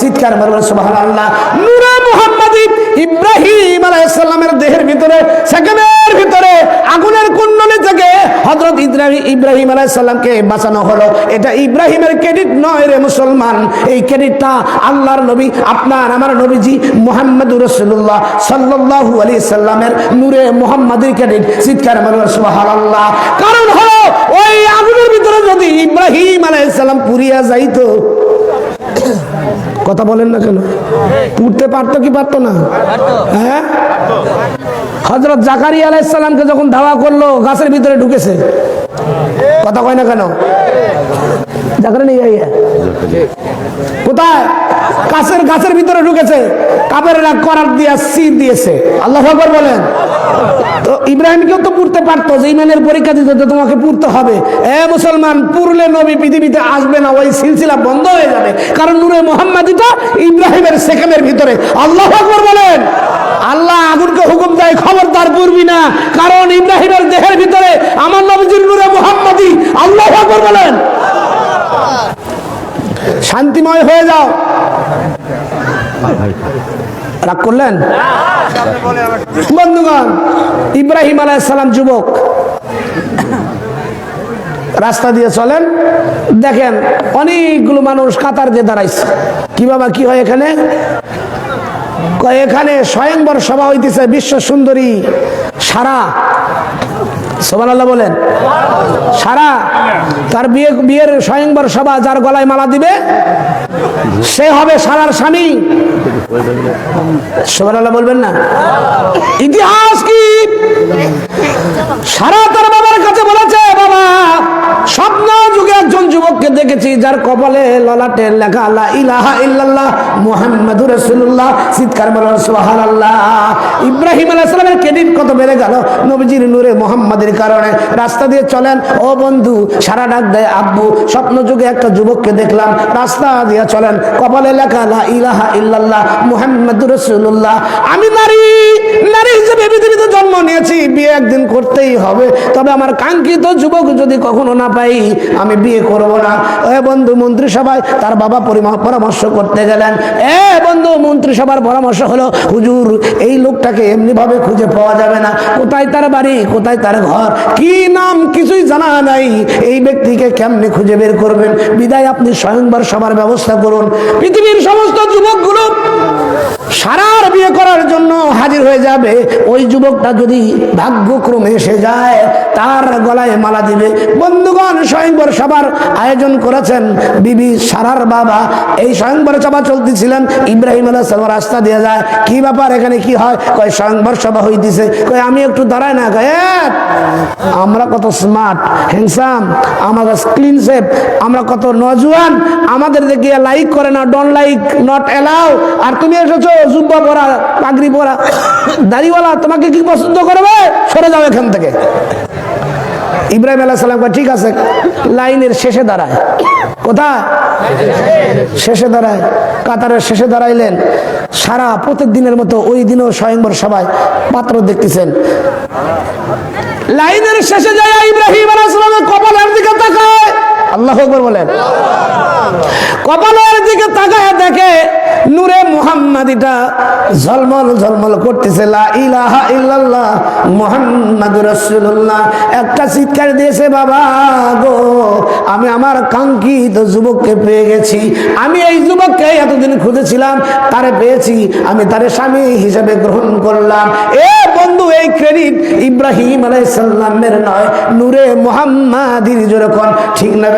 চিৎকার মারবেন, সুবহানাল্লাহ। নূরে মুহাম্মাদি ইব্রাহিম আলাইহিসসালামের দেহের ভিতরে সেকেন্ডের ভিতরে আগুনের কুণ্ডলী থেকে হযরত ইব্রাহিম ইব্রাহিম আলাইহিসসালামকে বাঁচানো হলো। এটা ইব্রাহিমের ক্রেডিট নয় রে মুসলমান। এই ক্রেডিটটা আল্লাহর নবী, আপনার আমার নবীজি মোহাম্মদ রাসূলুল্লাহ সাল্লাল্লাহু আলি সাল্লামের নূরে মুহাম্মাদির ক্রেডিট। চিৎকার মারবেন, সুবহানাল্লাহ। কারণ হলো, ওই আগুনের ভিতরে যদি ইব্রাহিম আলাইহিস সালাম পুরিয়া যাইতো কথা বলেন না কেন? পুড়তে পারতো কি পারতো না? হ্যাঁ? হজরত জাকারি আলাইসাল্লামকে যখন ধাওয়া করল, গাছের ভিতরে ঢুকেছে। কথা কয় না কেন? জাকারি নেই কোথায়? গাছের গাছের ভিতরে ঢুকেছে। কাবেরা করার দিয়া সিট দিয়েছে। আল্লাহ আকবর বলেন। তো ইব্রাহিমকেও তো পুড়তে পারতো যে ইমানের পরীক্ষা দিতে তো তোমাকে পুড়তে হবে। এ মুসলমান, পুরলে নবী পৃথিবীতে আসবে না, ওই সিলসিলা বন্ধ হয়ে যাবে। কারণ নূরে তো ইব্রাহিমের সেখানের ভিতরে। আল্লাহ আকবর বলেন। আল্লাহ আগুনকে হুকুম দেয়, খবরদার পুরবি না। কারণ ইব্রাহিমের দেহের ভিতরে আমার নবীজির নূরে মোহাম্মদি। আল্লাহ আকবর বলেন। শান্তিময় হয়ে যাও। রাগ করলেন? বন্ধুগণ, ইব্রাহিম আলাইসালাম যুবক, রাস্তা দিয়ে চলেন। দেখেন, অনেকগুলো মানুষ কাতার দিয়ে দাঁড়াইছে। কি বাবা, কি হয় এখানে? এখানে স্বয়ংবর সভা হইতেছে, বিশ্ব সুন্দরী সারা। সোমান বলেন। সারা তার বিয়ে, বিয়ের স্বয়ংবর সভা যার গলায় মালা দিবে, সে হবে সারার স্বামী। সোমান বলবেন না? ইতিহাস যার কপালে ললাটে লেখা আল্লাহ ইলাহা ইল্লাল্লাহ মুহাম্মাদুর রাসূলুল্লাহ। চিৎকার বলেন সুবহানাল্লাহ। ইব্রাহিম আলাইহিস সালামের ক্রেডিট কত বেড়ে গেল নবীজির নূরে মুহাম্মাদের কারণে। রাস্তা দিয়ে চলেন, ও বন্ধু, সারা ডাক দেয় আব্বু। স্বপ্ন যুগে একটা যুবককে দেখলাম, রাস্তা দিয়ে চলেন, কপালে লেখা, লা ইলাহা ইল্লাল্লাহ মুহাম্মাদুর রাসূলুল্লাহ। আমি নারী নারী হিসেবে পৃথিবীতে জন্ম নিয়েছি, বিয়ে একদিন করতেই হবে। তবে আমার কাঙ্ক্ষিত যুবক যদি কখনো না পাই, আমি বিয়ে করব না। এ বন্ধু মন্ত্রিসভায় তার বাবা পরামর্শ করতে গেলেন। এ বন্ধু মন্ত্রিসভার পরামর্শ হলো, হুজুর, এই লোকটাকে এমনি ভাবে খুঁজে পাওয়া যাবে না। কোথায় তার বাড়ি? কোথায় তার ঘর? কি নাম? কিছুই জানা নাই। এই ব্যক্তিকে কেমনে খুঁজে বের করবেন? বিদায় আপনি স্বয়ংবার সবার ব্যবস্থা করুন। পৃথিবীর সমস্ত যুবকগুলো সারার বিয়ে করার জন্য হাজির হয়ে যাবে। ওই যুবকটা যদি ভাগ্যক্রমে এসে যায়, তার গলায় মালা দিবে। বন্ধুগণ, স্বয়ংবর সবার আয়োজন করেছেন বিবি সারার বাবা। এই স্বয়ংবর সভা চলতেছিলেন, ইব্রাহিম আলাহ সালাম রাস্তা দিয়ে যায়। কি ব্যাপার, এখানে কি হয়? কয়, স্বয়ংবর সভা হইতেছে। কয়, আমি একটু দাঁড়াই না। কয় আমরা কত স্মার্ট হ্যান্ডসাম আমাদের ক্লিন সেপ আমরা কত নজওয়ান, আমাদের দেখিয়ে লাইক করে না ডন লাইক নট অ্যালাউ আর তুমি এসেছ জুব্বা পরা, পাগড়ি পরা, দাড়িওয়ালা তোমাকে কি পছন্দ করবে? সরে যাও এখান থেকে। ইব্রাহিম আলাহ সালাম ঠিক আছে, লাইনের শেষে দাঁড়ায়। কোথায়? শেষে দাঁড়ায়। কাতারের শেষে দাঁড়াইলেন। সারা প্রত্যেক দিনের মতো ওই দিনও স্বয়ংবর সবাই পাত্র দেখতেছেন। লাইনের শেষে যায় ইব্রাহিম আলাইহিস সালামের কপালের দিকে তাকায়। আল্লাহ বলেন। কপালের দিকে তাকায় দেখে নূরে মুহাম্মাদিটা ঝলমল ঝলমল করতেছে, লা ইলাহা ইল্লাল্লাহ মুহাম্মাদুর রাসূলুল্লাহ। একটা চিৎকার দিয়েছে, বাবা গো, আমি আমার কাঙ্ক্ষিত যুবককে পেয়ে গেছি। আমি এই যুবককে এতদিন খুঁজেছিলাম, তারে পেয়েছি, আমি তারে স্বামী হিসেবে গ্রহণ করলাম। এ বন্ধু, এই ক্রেডিট ইব্রাহিম আলাইহিস সালামের নয়, নূরে মুহাম্মাদির যেরকম। ঠিক না